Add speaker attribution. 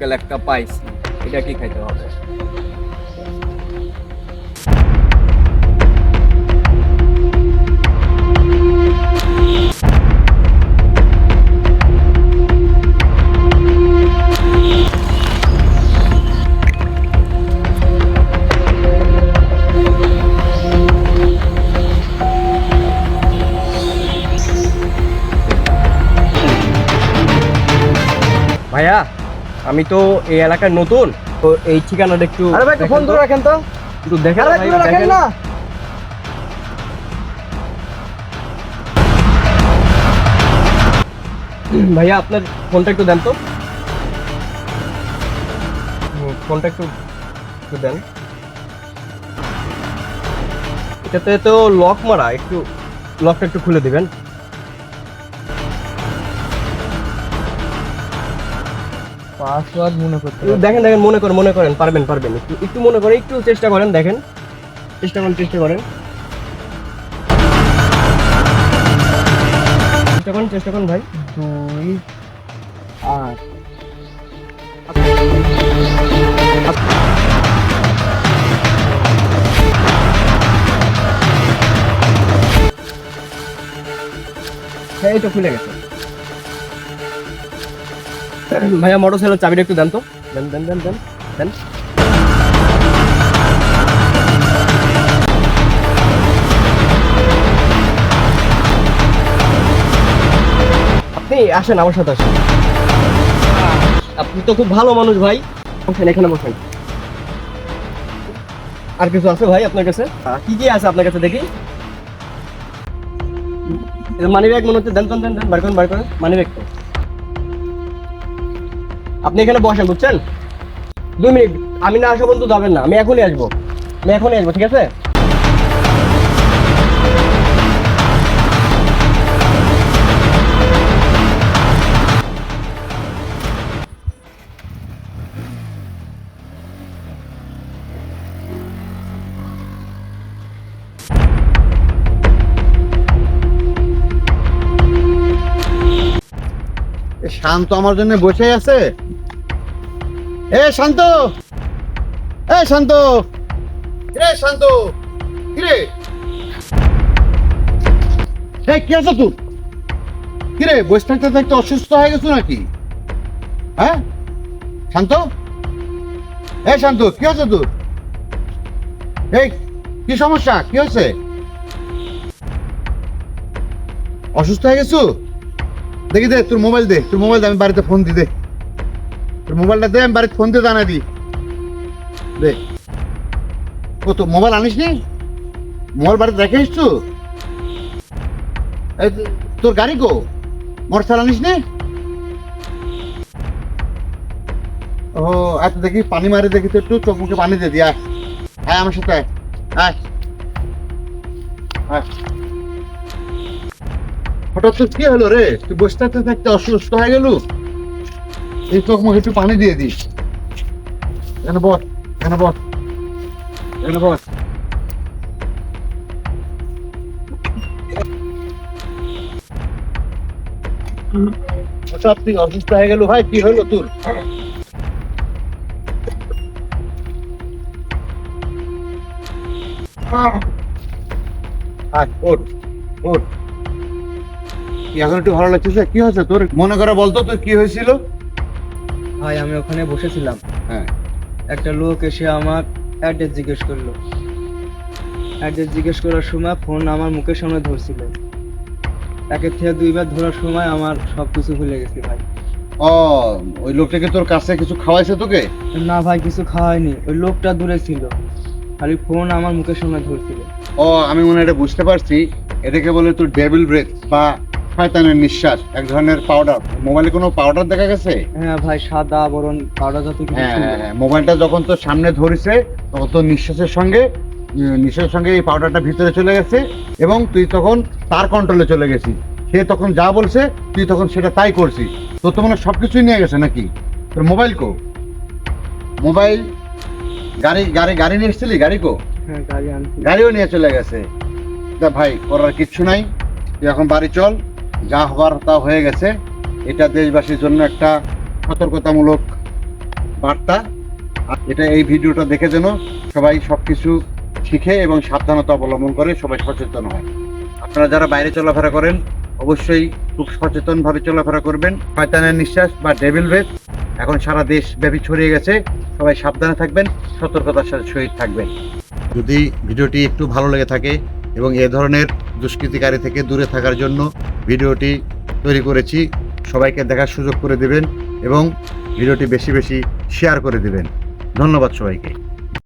Speaker 1: মক্কেল একটা পাইছি এটা কি খাইতে হবে? ভাইয়া আমি তো এই এলাকায় নতুন তো এই ঠিকানাটা একটু
Speaker 2: আরে ভাই ফোন ধরে রাখেন তো।
Speaker 1: একটু দেখেন
Speaker 2: আরে রাখেন না।
Speaker 1: ভাইয়া আপনার ফোনটা একটু দেন তো। ফোনটা একটু একটু দেন। এটাতে তো লক মারা একটু লকটা একটু খুলে দিবেন।
Speaker 2: পাসওয়ার্ড মনে করতে
Speaker 1: দেখেন দেখেন মনে করেন মনে করেন পারবেন পারবেন। একটু একটু মনে করেন একটু চেষ্টা করেন দেখেন। চেষ্টা করেন চেষ্টা করেন। চেষ্টা করেন চেষ্টা করেন ভাই।
Speaker 2: দুই আট।
Speaker 1: হ্যাঁ এই তো খুলে গেছে। ভাইয়া মোটর সাইকেলের চাবিটা একটু দেন তো। দেন দেন দেন দেন দেন। আপনি আসেন আমার সাথে, আসেন। আপনি তো খুব ভালো মানুষ ভাই। বসেন, এখানে বসেন। আর কিছু আছে ভাই আপনার কাছে? কি কি আছে আপনার কাছে দেখি? মানি ব্যাগ মনে হচ্ছে, দেন দেন দেন বার করেন বার করেন। মানি ব্যাগ তো। আপনি এখানে বসেন, বুঝছেন? দু মিনিট, আমি না আসা পর্যন্ত যাবেন না, আমি এখনই আসব। আমি এখনই আসব, ঠিক আছে?
Speaker 3: শান্ত আমার জন্য বসে আছে। এ, শান্ত! এ শান্ত! এ শান্ত? কিরে? কি আছে তুই কিরে, বসে থাকতে থাকতে অসুস্থ হয়ে গেছো নাকি? হ্যাঁ? শান্ত? এ, শান্ত, কি আছে তোর? এই, কি সমস্যা? কি হয়েছে? অসুস্থ হয়ে গেছো? দেখি দে, তোর মোবাইল দে, তোর মোবাইল দে, আমি বাড়িতে ফোন দি, দে। তোর মোবাইলটা দে, আমি বাড়িতে ফোন দিয়ে জানা দি। দে। ও, তো মোবাইল আনিস নি? মোবাইল বাড়িতে রেখে এসছু? তোর গাড়ি কো? মোটরসাইকেল আনিস নি? ও আচ্ছা দেখি, পানি মারি, দেখি, তো একটু চোখ মুখে পানি দিয়ে দি, আয়। আয় আমার সাথে, আয়। আয়। হঠাৎ তো কি হলো রে? তুই বসে থাকতে থাকতে অসুস্থ হয়ে গেল? এই চোখ মুখে একটু পানি দিয়ে দিস এখানে বস এখানে বস এখানে বস। হঠাৎ তুই অসুস্থ হয়ে গেল ভাই, কি হলো তোর? আয় ওঠ ওঠ। এখন একটু ভালো লাগছে কি হয়েছে তোর? মনে করে বলতো তোর কি হয়েছিল?
Speaker 2: ভাই আমি ওখানে বসেছিলাম।
Speaker 3: হ্যাঁ।
Speaker 2: একটা লোক এসে আমার অ্যাড্রেস জিজ্ঞেস করল। অ্যাড্রেস জিজ্ঞেস করার সময় ফোন আমার মুখের সামনে ধরছিল। একের থেকে দুইবার ধরার সময় আমার সব কিছু ভুলে গেছি ভাই।
Speaker 3: ও ওই লোকটাকে তোর কাছে কিছু খাওয়াইছে তোকে?
Speaker 2: না ভাই কিছু খাওয়াইনি ওই লোকটা দূরে ছিল। খালি ফোন আমার মুখের সামনে ধরছিল।
Speaker 3: ও আমি মনে এটা বুঝতে পারছি। এটাকে বলে তোর ডেভিল ব্রেথ বা শয়তানের নিঃশ্বাস এক ধরনের পাউডার মোবাইলে কোনো পাউডার দেখা গেছে?
Speaker 2: হ্যাঁ ভাই সাদা বরণ পাউডার যত কিছু
Speaker 3: হ্যাঁ
Speaker 2: ছিল।
Speaker 3: হ্যাঁ। মোবাইলটা যখন তোর সামনে ধরেছে তখন তোর নিঃশ্বাসের সঙ্গে উম, নিঃশ্বাসের সঙ্গে এই পাউডারটা ভিতরে চলে গেছে এবং তুই তখন তার কন্ট্রোলে চলে গেছিস। সে তখন যা বলছে তুই তখন সেটা তাই করছিস। তোর তো মনে হয় সবকিছুই নিয়ে গেছে নাকি? তোর মোবাইল কো? মোবাইল গাড়ি গাড়ি গাড়ি নিয়ে এসেছিলি? গাড়ি কো?
Speaker 2: হ্যাঁ গাড়ি আনছি।
Speaker 3: গাড়িও নিয়ে চলে গেছে। তা ভাই করার কিচ্ছু নাই। তুই এখন বাড়ি চল। যা হবার তা হয়ে গেছে। এটা দেশবাসীর জন্য একটা সতর্কতামূলক বার্তা। এটা এই ভিডিওটা দেখে যেন সবাই সব কিছু শিখে এবং সাবধানতা অবলম্বন করে সবাই সচেতন হয়। আপনারা যারা বাইরে চলাফেরা করেন, অবশ্যই খুব সচেতনভাবে চলাফেরা করবেন। শয়তানের নিঃশ্বাস বা ডেভিল ব্রেথ এখন সারা দেশ ব্যাপী ছড়িয়ে গেছে। সবাই সাবধানে থাকবেন, সতর্কতার সাথে শহীদ থাকবেন। যদি ভিডিওটি একটু ভালো লেগে থাকে এবং এ ধরনের দুষ্কৃতিকারী থেকে দূরে থাকার জন্য ভিডিওটি তৈরি করেছি। সবাইকে দেখার সুযোগ করে দেবেন এবং ভিডিওটি বেশি বেশি শেয়ার করে দেবেন। ধন্যবাদ সবাইকে।